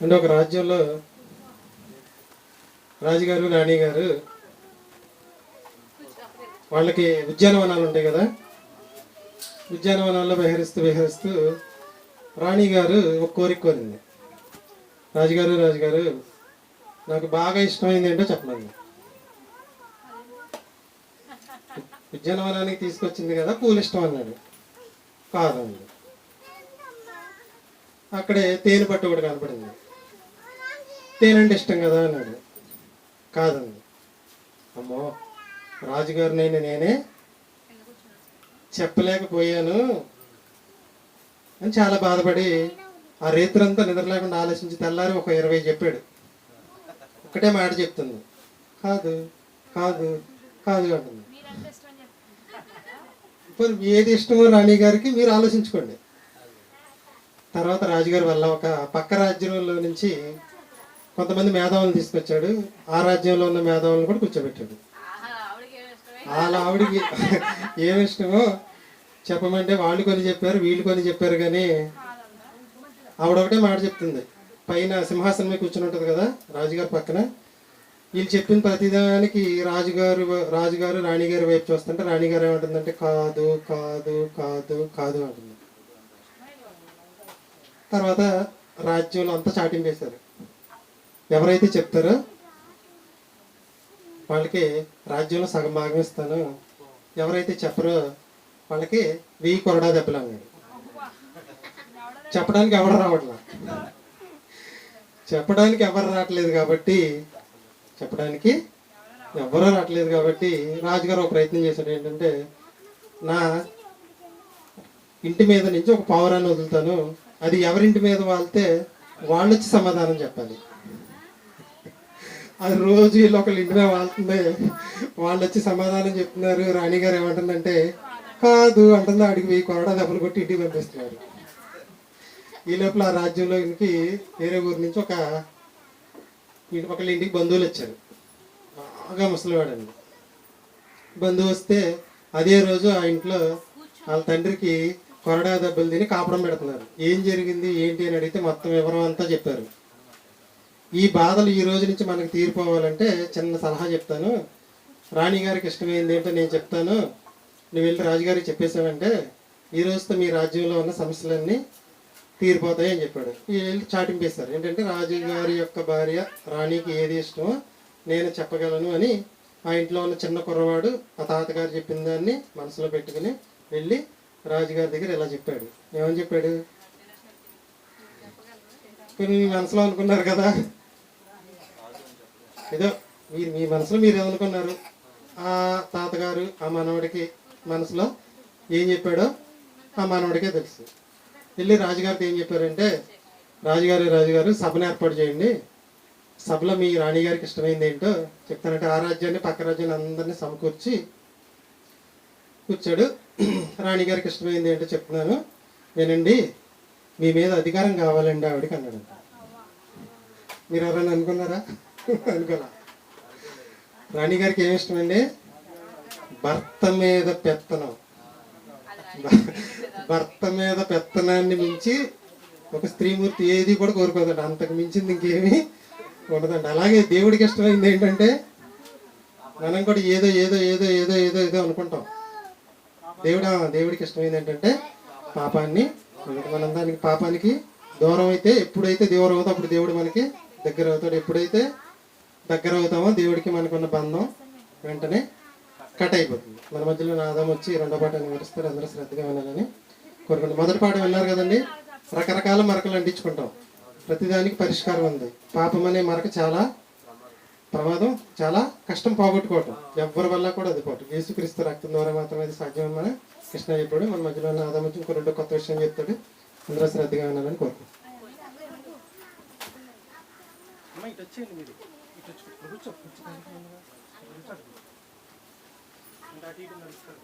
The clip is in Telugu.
అంటే ఒక రాజ్యంలో రాజుగారు రాణి గారు వాళ్ళకి ఉద్యానవనాలు ఉంటాయి కదా. ఉద్యానవనాల్లో విహరిస్తూ విహరిస్తూ రాణి గారు ఒక కోరిక కోరింది. రాజుగారు రాజుగారు నాకు బాగా ఇష్టమైంది ఏంటో చెప్పలేదు ఉద్యానవనానికి తీసుకొచ్చింది కదా పూలు ఇష్టం అన్నాడు. కాదండి అక్కడే తేనె పట్టు ఒకటి కనపడింది. తేనంటే ఇష్టం కదా అన్నాడు. కాదండి. అమ్మో రాజుగారినైనా నేనే చెప్పలేకపోయాను అని చాలా బాధపడి ఆ రేత్రంతా నిద్ర లేకుండా ఆలోచించి తెల్లారి ఒక ఇరవై చెప్పాడు. ఒకటే మాట చెప్తుంది. కాదు కాదు కాదు అంటుంది. ఇప్పుడు ఏది ఇష్టమో రాణి గారికి మీరు ఆలోచించుకోండి. తర్వాత రాజుగారి వల్ల ఒక పక్క రాజ్యంలో నుంచి కొంతమంది మేధావులను తీసుకొచ్చాడు. ఆ రాజ్యంలో ఉన్న మేధావులను కూడా కూర్చోబెట్టాడు. వాళ్ళ ఆవిడికి ఏమి ఇష్టమో చెప్పమంటే వాళ్ళు కొన్ని చెప్పారు వీళ్ళు కొన్ని చెప్పారు కానీ ఆవిడ ఒకటే మాట చెప్తుంది. పైన సింహాసనం మీద కూర్చుని ఉంటుంది కదా రాజుగారి పక్కన. వీళ్ళు చెప్పిన ప్రతిదానికి రాజుగారు రాజుగారు రాణిగారి వైపు చూస్తుంటే రాణిగారు ఏమంటుందంటే కాదు కాదు కాదు కాదు అంటుంది. తర్వాత రాజ్యంలో అంతా చాటింపేశారు. ఎవరైతే చెప్తారో వాళ్ళకి రాజ్యంలో సగం భాగం ఇస్తాను. ఎవరైతే చెప్పరో వాళ్ళకి వెయ్యి కొరడా దెబ్బలు అన్నాడు. చెప్పడానికి ఎవరు రావట్లా? చెప్పడానికి ఎవరు రావట్లేదు కాబట్టి చెప్పడానికి ఎవరు రావట్లేదు కాబట్టి రాజుగారు ఒక ప్రయత్నం చేశాడు. ఏంటంటే నా ఇంటి మీద నుంచి ఒక పావురాన్ని వదులుతాను. అది ఎవరింటి మీద వాళ్తే వాళ్ళు వచ్చి సమాధానం చెప్పాలి. అది రోజు వీళ్ళు ఒకళ్ళు ఇంటి మీద వాళ్తుంది వాళ్ళు వచ్చి సమాధానం చెప్తున్నారు రాణిగారు ఏమంటుందంటే కాదు అంటుంది. అడిగి వెయ్యి కొరడా దెబ్బలు కొట్టి ఇంటికి పంపిస్తున్నారు ఈ లోపల ఆ రాజ్యంలోకి వేరే ఊరి నుంచి ఒక ఇంటి పక్కల ఇంటికి బంధువులు వచ్చారు. బాగా ముసలివాడండి. బంధువు వస్తే అదే రోజు ఆ ఇంట్లో వాళ్ళ తండ్రికి కొరడా దెబ్బలు తిని కాపడం పెడుతున్నారు. ఏం జరిగింది ఏంటి అని అడిగితే మొత్తం వివరం అంతా చెప్పారు. ఈ బాధలు ఈ రోజు నుంచి మనకి తీరిపోవాలంటే చిన్న సలహా చెప్తాను. రాణి గారికి ఇష్టమైంది ఏంటో నేను చెప్తాను. నువ్వు వెళ్ళి రాజుగారికి చెప్పేసావంటే ఈ రోజుతో మీ రాజ్యంలో ఉన్న సమస్యలన్నీ తీరిపోతాయి అని చెప్పాడు. వీళ్ళు చాటింపేశారు. ఏంటంటే రాజుగారి యొక్క భార్య రాణికి ఏది ఇష్టమో నేను చెప్పగలను అని ఆ ఇంట్లో ఉన్న చిన్న కుర్రవాడు ఆ తాతగారు చెప్పిన దాన్ని మనసులో పెట్టుకుని వెళ్ళి రాజుగారి దగ్గర ఇలా చెప్పాడు. ఏమని చెప్పాడు? మీ మనసులో అనుకున్నారు కదా. ఏదో మీరు మీ మనసులో మీరు ఏమనుకున్నారు? ఆ తాతగారు ఆ మనవడికి మనసులో ఏం చెప్పాడో ఆ మనవడికే తెలుసు. వెళ్ళి రాజుగారితో ఏం చెప్పారంటే రాజుగారు రాజుగారు సభను ఏర్పాటు చేయండి. సభలో మీ రాణిగారికి ఇష్టమైంది ఏంటో చెప్తానంటే ఆ రాజ్యాన్ని పక్క రాజ్యాన్ని అందరినీ సమకూర్చి కూర్చాడు. రాణిగారికి ఇష్టమైంది ఏంటో చెప్తున్నాను వినండి. మీ మీద అధికారం కావాలండి ఆవిడకి అన్నాడు మీరు ఎవరైనా అనుకున్నారా? అనుకోలే రాణిగారికి ఏమి ఇష్టమండి? భర్త మీద పెత్తనం. భర్త మీద పెత్తనాన్ని మించి ఒక స్త్రీమూర్తి ఏది కూడా కోరుకోదండి. అంతకు మించింది ఇంకేమి ఉండదండి. అలాగే దేవుడికి ఇష్టమైంది ఏంటంటే మనం కూడా ఏదో ఏదో ఏదో ఏదో ఏదో ఏదో అనుకుంటాం. దేవుడు దేవుడికి ఇష్టమైంది ఏంటంటే పాపాన్ని మనం దానికి పాపానికి దూరం అయితే ఎప్పుడైతే దూరం అవుతాం అప్పుడు దేవుడు మనకి దగ్గర అవుతాడు ఎప్పుడైతే దగ్గర అవుతామో దేవుడికి మనకున్న బంధం వెంటనే కట్ అయిపోతుంది. మన మధ్యలో నాదం వచ్చి రెండో పాట వివరిస్తారు అందరూ శ్రద్ధగా వినాలని కోరుకుంటాం మొదటి పాట విన్నారు కదండి? రకరకాల మరకలు అంటించుకుంటాం. ప్రతిదానికి పరిష్కారం ఉంది. పాపం అనే మరక చాలా ప్రమాదం చాలా కష్టం పోగొట్టుకోవటం. ఎవరి వల్ల కూడా అది పోవటం. యేసుక్రీస్తు రక్తం ద్వారా మాత్రమే అది మన కృష్ణ చెప్పాడు. మన మధ్యలో ఉన్న ఆదాం వచ్చి ఇంకో రెండో కొత్త విషయం చెప్తాడు. అందరూ శ్రద్ధగా వినాలని కోరుకుంటాం అమ్మ ఇటు వచ్చేయండి మీరు ఇటు వచ్చి కూర్చో కూర్చో కూర్చో ఇంకా అటు ఇటు నడుస్తారు